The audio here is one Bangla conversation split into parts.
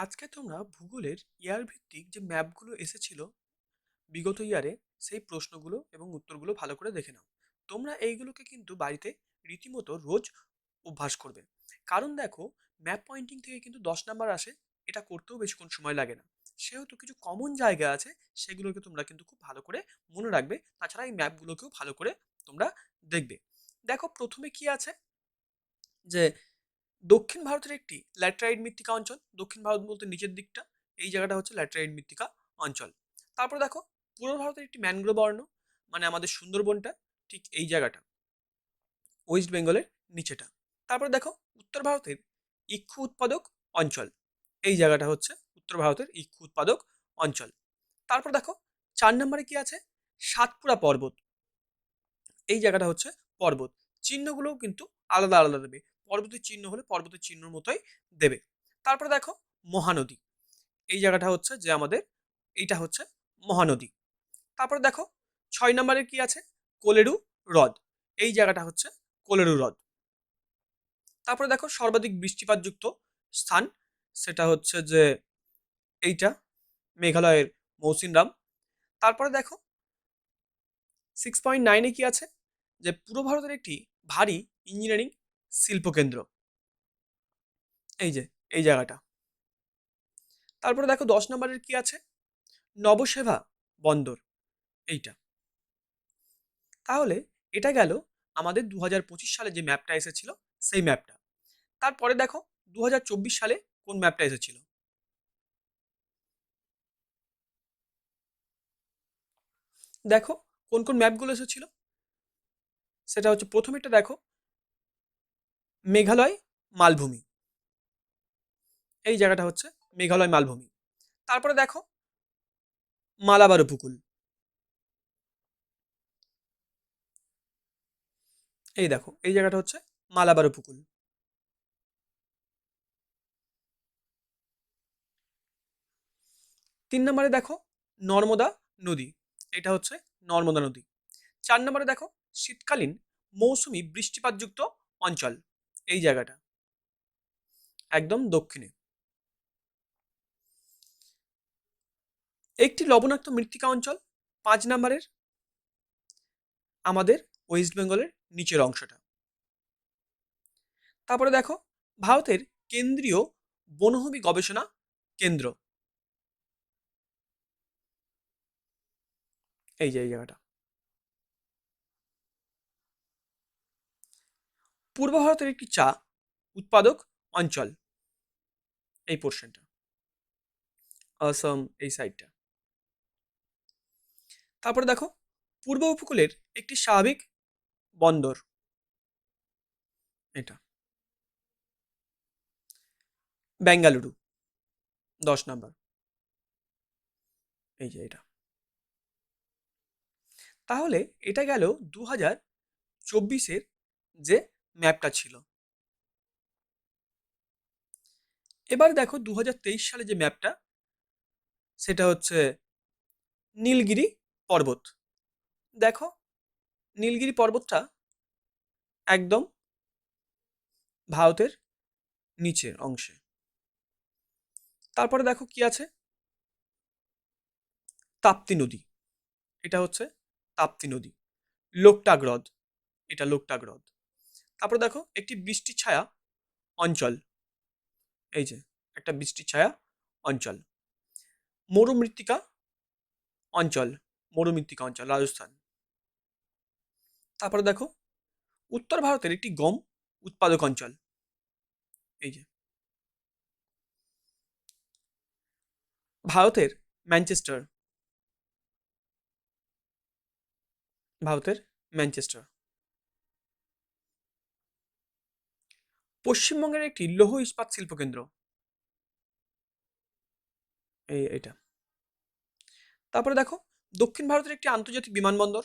আজকে তোমরা ভূগোলের ইয়ার ভিত্তিক যে ম্যাপগুলো এসেছিল বিগত ইয়ারে, সেই প্রশ্নগুলো এবং উত্তরগুলো ভালো করে দেখে নাও। তোমরা এইগুলোকে কিন্তু বাড়িতে রীতিমতো রোজ অভ্যাস করবে। কারণ দেখো, ম্যাপ পয়েন্টিং থেকে কিন্তু দশ নাম্বার আসে, এটা করতেও বেশিক্ষণ সময় লাগে না। সেহেতু কিছু কমন জায়গা আছে, সেগুলোকে তোমরা কিন্তু খুব ভালো করে মনে রাখবে। তাছাড়া এই ম্যাপগুলোকেও ভালো করে তোমরা দেখবে। দেখো, প্রথমে কি আছে? যে দক্ষিণ ভারতের একটি ল্যাটেরাইট মৃত্তিকা অঞ্চল। দক্ষিণ ভারত বলতে নিচের দিকটা, এই জায়গাটা হচ্ছে ল্যাটেরাইট মৃত্তিকা অঞ্চল। তারপর দেখো, পূর্ব ভারতের একটি ম্যানগ্রোভ অরণ্য মানে আমাদের সুন্দরবনটা, ঠিক এই জায়গাটা, ওয়েস্ট বেঙ্গলের নিচেটা। তারপর দেখো, উত্তর ভারতের ইক্ষু উৎপাদক অঞ্চল, এই জায়গাটা হচ্ছে উত্তর ভারতের ইক্ষু উৎপাদক অঞ্চল। তারপর দেখো, চার নম্বরে কি আছে? সাতপুরা পর্বত, এই জায়গাটা হচ্ছে পর্বত। চিহ্নগুলোও কিন্তু আলাদা আলাদা দেবে। পর্বতের চিহ্ন হলে পর্বতের চিহ্নর মতোই দেবে। তারপরে দেখো মহানদী। এই জায়গাটা হচ্ছে যে আমাদের, এইটা হচ্ছে মহানদী। তারপরে দেখো ছয় নম্বরের কি আছে? কোলেরু হ্রদ। এই জায়গাটা হচ্ছে কোলেরু হ্রদ। তারপরে দেখো সর্বাধিক বৃষ্টিপাতযুক্ত স্থান, সেটা হচ্ছে যে এইটা, মেঘালয়ের মৌসিনরাম। তারপরে দেখো সিক্স পয়েন্ট নাইনে কি আছে? যে পূর্ব ভারতের একটি ভারী ইঞ্জিনিয়ারিং শিল্পকেন্দ্র এই যে, এই জায়গাটা। তারপরে দেখো দশ নম্বরের কি আছে? নবসেবা বন্দর, এইটা। তাহলে এটা গেল আমাদের দু হাজার পঁচিশ সালে যে ম্যাপটা এসেছিল, সেই ম্যাপটা। তারপরে দেখো দু হাজার চব্বিশ সালে কোন ম্যাপটা এসেছিল? দেখো কোন কোন ম্যাপগুলো এসেছিল? সেটা হচ্ছে প্রথমেরটা দেখো মেঘালয়, মালভূমি। এই জায়গাটা হচ্ছে মেঘালয়, মালভূমি। তারপরে দেখো, মালাবার উপকূল। এই দেখো, এই জায়গাটা হচ্ছে মালাবার উপকূল। তিন নম্বরে দেখো, নর্মদা নদী। এটা হচ্ছে নর্মদা নদী। চার নম্বরে দেখো, শীতকালীন মৌসুমি বৃষ্টিপাতযুক্ত অঞ্চল। এই জায়গাটা। একদম দক্ষিণে। একটি লবণাক্ত মৃত্তিকা অঞ্চল পাঁচ নম্বরের আমাদের ওয়েস্ট বেঙ্গলের নিচের অংশটা। তারপরে দেখো, ভারতের কেন্দ্রীয় বনভূমি গবেষণা কেন্দ্র। এই যে, এই জায়গাটা। পূর্ব ভারতের একটি চা উৎপাদক অঞ্চল। এই পোর্শনটা আসাম এই সাইডটা তারপরে দেখো, পূর্ব উপকূলের একটি স্বাভাবিক বন্দর। এটা। বেঙ্গালুরু, দশ নাম্বার। এই যে এটা। তাহলে এটা গেল দু হাজার চব্বিশের যে ম্যাপটা ছিল। এবার দেখো দু হাজার তেইশ সালে যে ম্যাপটা, সেটা হচ্ছে নীলগিরি পর্বত। দেখো নীলগিরি পর্বতটা একদম ভারতের নিচের অংশে। তারপরে দেখো কি আছে? তাপ্তি নদী। এটা হচ্ছে তাপ্তি নদী। লোকটাক হ্রদ এটা লোকটাক হ্রদ তারপরে দেখো একটি বৃষ্টি ছায়া অঞ্চল। এই যে, একটা বৃষ্টি ছায়া অঞ্চল। মরুমৃত্তিকা অঞ্চল মরুমৃত্তিকা অঞ্চল, রাজস্থান। তারপরে দেখো, উত্তর ভারতের একটি গম উৎপাদক অঞ্চল। এই যে। ভারতের ম্যানচেস্টার। ভারতের ম্যানচেস্টার। পশ্চিমবঙ্গের একটি লৌহ ইস্পাত শিল্পকেন্দ্র এই এটা তারপরে দেখো, দক্ষিণ ভারতের একটি আন্তর্জাতিক বিমানবন্দর।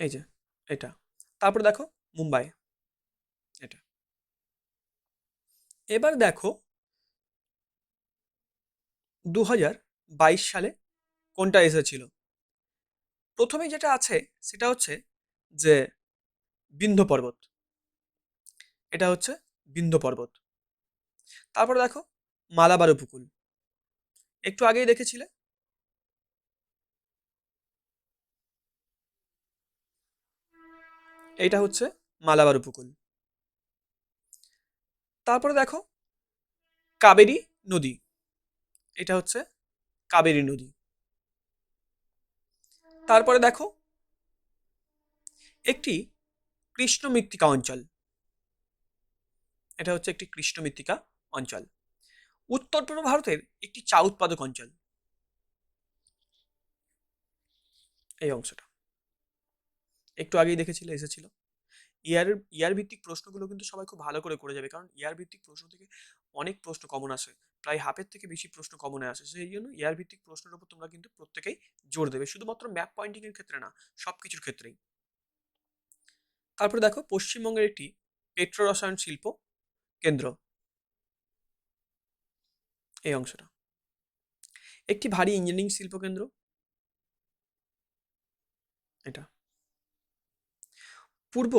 এই যে, এটা। তারপরে দেখো, মুম্বাই। এটা। এবার দেখো দু হাজার বাইশ সালে কোনটা এসেছিল? প্রথমে যেটা আছে, সেটা হচ্ছে যে বিন্ধ পর্বত। এটা হচ্ছে বিন্ধ পর্বত। তারপরে দেখো, মালাবার উপকূল। একটু আগেই দেখেছিলে? এইটা হচ্ছে মালাবার উপকূল। তারপরে দেখো, কাবেরী নদী। এটা হচ্ছে কাবেরী নদী। তারপরে দেখো। একটি কৃষ্ণ মৃত্তিকা অঞ্চল। এটা হচ্ছে একটি কৃষ্ণ মৃত্তিকা অঞ্চল। উত্তর পূর্ব ভারতের একটি চা উৎপাদক অঞ্চল। এই অংশটা। একটু আগেই দেখেছিল, এসেছিল। ইয়ার ইয়ার ভিত্তিক প্রশ্নগুলো কিন্তু সবাই খুব ভালো করে করে যাবে। কারণ ইয়ার ভিত্তিক প্রশ্ন থেকে অনেক প্রশ্ন কমন আসে। প্রায় হাফের থেকে বেশি প্রশ্ন কমনে আসে। সেই জন্য ইয়ার ভিত্তিক প্রশ্নের উপর তোমরা কিন্তু প্রত্যেকেই জোর দেবে। শুধুমাত্র ম্যাপ পয়েন্টিং এর ক্ষেত্রে না সব কিছুর ক্ষেত্রেই। তারপরে দেখো, পশ্চিমবঙ্গের একটি পেট্রো রসায়ন শিল্প কেন্দ্র। এই অংশটা। একটি ভারী ইঞ্জিনিয়ারিং শিল্প কেন্দ্র। এটা। পূর্ব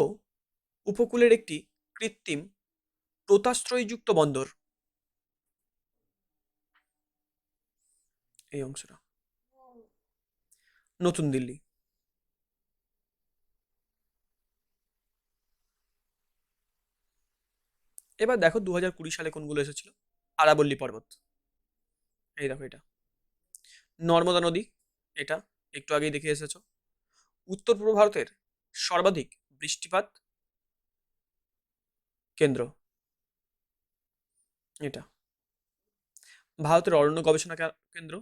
উপকূলের একটি কৃত্রিম প্রতাশ্রয়যুক্ত বন্দর। এই অংশটা। নতুন দিল্লি। এবার দেখো দু হাজার কুড়ি সালে কোনগুলো এসেছিল? আরাবল্লী পর্বত। এই দেখো এটা। নর্মদা নদী, এটা একটু আগেই দেখে এসেছ। উত্তর পূর্ব ভারতের সর্বাধিক বৃষ্টিপাত কেন্দ্র। এটা। ভারতের অরণ্য গবেষণা কেন্দ্র।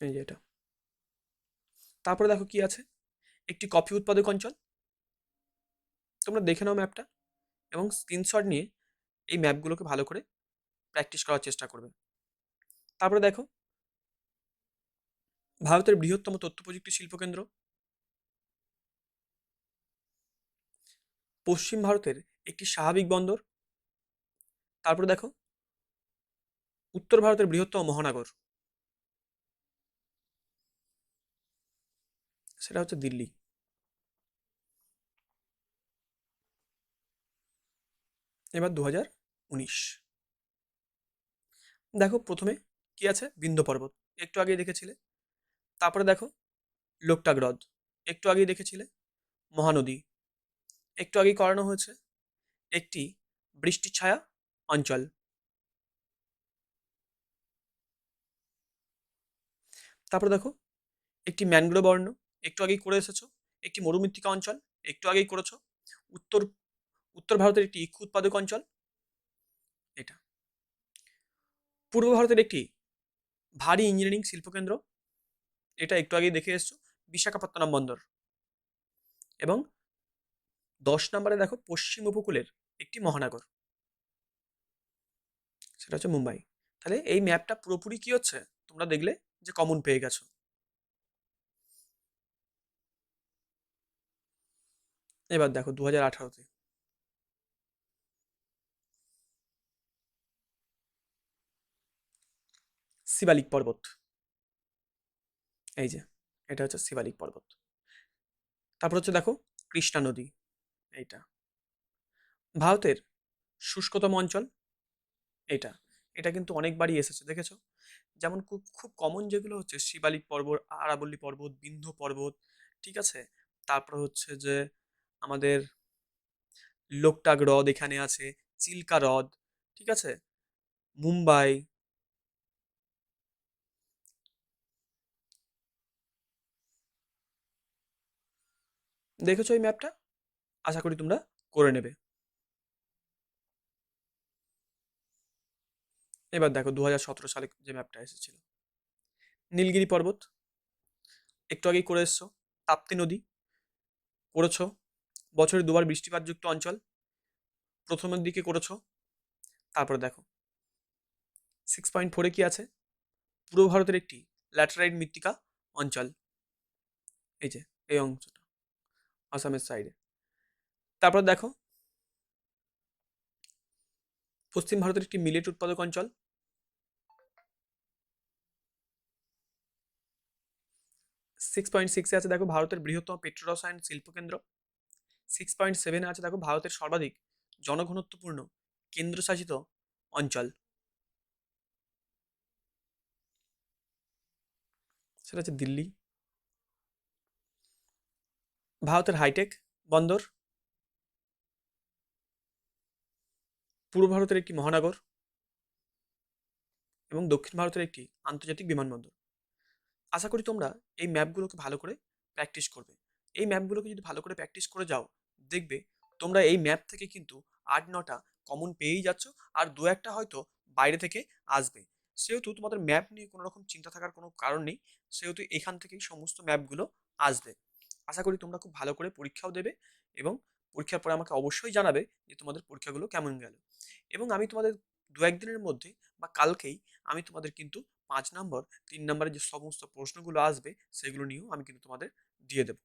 এই যে এটা। তারপরে দেখো কি আছে? একটি কফি উৎপাদক অঞ্চল। তোমরা দেখে নাও ম্যাপটা এবং স্ক্রিনশট নিয়ে এই ম্যাপগুলোকে ভালো করে প্র্যাকটিস করার চেষ্টা করবে। তারপরে দেখো, ভারতের বৃহত্তম তথ্য প্রযুক্তি শিল্পকেন্দ্র। পশ্চিম ভারতের একটি স্বাভাবিক বন্দর। তারপরে দেখো, উত্তর ভারতের বৃহত্তম মহানগর। সেটা হচ্ছে দিল্লি। এবার দু উনিশ। দেখো, প্রথমে কি আছে? বিন্ধ্য পর্বত। একটু আগেই দেখেছিলে। তারপরে দেখো, লোকটাক হ্রদ। একটু আগেই দেখেছিলে, মহানদী। একটু আগেই করানো হয়েছে। একটি বৃষ্টি ছায়া অঞ্চল। তারপরে দেখো, একটি ম্যানগ্রোভ অরণ্য একটু আগেই করে এসেছ। একটি মরুমৃত্তিকা অঞ্চল, একটু আগেই করেছ। উত্তর উত্তর ভারতের একটি ইক্ষু উৎপাদক অঞ্চল, এটা। পূর্ব ভারতের একটি ভারী ইঞ্জিনিয়ারিং শিল্পকেন্দ্র, এটা একটু আগেই দেখে এসছো, বিশাখাপত্তনম বন্দর। এবং দশ নম্বরে দেখো পশ্চিম উপকূলের একটি মহানগর। সেটা হচ্ছে মুম্বাই। তাহলে এই ম্যাপটা পুরোপুরি কি হচ্ছে? তোমরা দেখলে যে কমন পেয়ে গেছো। এবার দেখো দু হাজার আঠারোতে। শিবালিক পর্বত। এই যে, এটা হচ্ছে শিবালিক পর্বত। তারপর হচ্ছে দেখো কৃষ্ণা নদী। এইটা। ভারতের শুষ্কতম অঞ্চল এটা এটা কিন্তু অনেকবারই এসেছে, দেখেছ? যেমন খুব খুব কমন যেগুলো হচ্ছে শিবালিক পর্বত, আরাবল্লী পর্বত, বিন্ধ্য পর্বত, ঠিক আছে? তারপর হচ্ছে যে আমাদের লোকটাক হ্রদ এখানে আছে, চিল্কা হ্রদ, ঠিক আছে? মুম্বাই, দেখেছ এই ম্যাপটা আশা করি তোমরা করে নেবে। এবার দেখো দু হাজার সতেরো সালে যে ম্যাপটা এসেছিল। নীলগিরি পর্বত, একটু আগেই করে এসছো, তাপ্তি নদী করেছ, বছরে দুবার বৃষ্টিপাতযুক্ত অঞ্চল, প্রথমের দিকে করেছ, তারপরে দেখো। সিক্স পয়েন্ট ফোরে কি আছে? পূর্ব ভারতের একটি ল্যাটেরাইট মৃত্তিকা অঞ্চল। এই যে, এই অংশটা, আসামের সাইডে তারপর দেখো, পশ্চিম ভারতের একটি মিলেট উৎপাদক অঞ্চল। সিক্স পয়েন্ট সিক্সে আছে দেখো ভারতের বৃহত্তম পেট্রো রসায়ন শিল্পকেন্দ্র সিক্স পয়েন্ট সেভেনে আছে দেখো ভারতের সর্বাধিক জনঘনত্বপূর্ণ কেন্দ্রশাসিত অঞ্চল। সেটা হচ্ছে দিল্লি। ভারতের হাইটেক বন্দর। পূর্ব ভারতের একটি মহানগর এবং দক্ষিণ ভারতের একটি আন্তর্জাতিক বিমানবন্দর। আশা করি তোমরা এই ম্যাপগুলোকে ভালো করে প্র্যাকটিস করবে। এই ম্যাপগুলোকে যদি ভালো করে প্র্যাকটিস করে যাও, দেখবে তোমরা এই ম্যাপ থেকে কিন্তু আট, নটা কমন পেয়েই যাচ্ছ আর দু একটা হয়তো বাইরে থেকে আসবে। সেহেতু তোমাদের ম্যাপ নিয়ে কোনো রকম চিন্তা থাকার কোনো কারণ নেই। সেহেতু এখান থেকেই সমস্ত ম্যাপগুলো আসবে। আশা করি তোমরা খুব ভালো করে পরীক্ষাও দেবে এবং পরীক্ষার পরে আমাকে অবশ্যই জানাবে যে তোমাদের পরীক্ষাগুলো কেমন গেল। এবং আমি তোমাদের দু একদিনের মধ্যে বা কালকেই আমি তোমাদের কিন্তু পাঁচ নম্বর, তিন নম্বরের যে সমস্ত প্রশ্নগুলো আসবে, সেগুলো নিয়েও আমি কিন্তু তোমাদের দিয়ে দেবো।